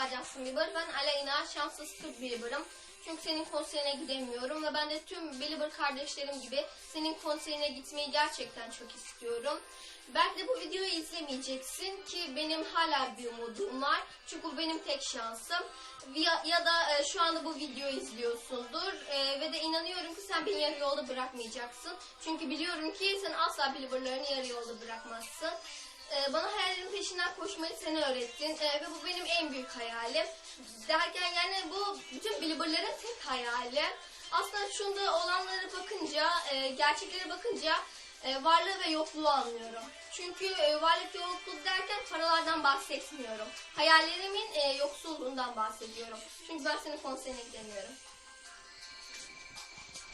Justin Bieber. Ben Aleyna, şanssız Türk Bieber'ım. Çünkü senin konserine gidemiyorum ve ben de tüm Belieber kardeşlerim gibi senin konserine gitmeyi gerçekten çok istiyorum. Belki de bu videoyu izlemeyeceksin ki benim hala bir umudum var. Çünkü bu benim tek şansım. Ya, ya da e, şu anda bu videoyu izliyorsundur E, ve de inanıyorum ki sen beni yarı yolda bırakmayacaksın. Çünkü biliyorum ki sen asla Belieber'larını yarı yolda bırakmazsın. E, bana hayallerin peşinden koşmayı sen öğrettin E, ve bu benim en büyük hayalim. Derken yani bu bütün Belieber'ların tek hayali. Aslında şunda olanlara bakınca, e, gerçeklere bakınca e, varlığı ve yokluğu anlıyorum. Çünkü e, varlık ve yokluk derken paralardan bahsetmiyorum. Hayallerimin e, yoksulluğundan bahsediyorum. Çünkü ben senin konserine gidemiyorum.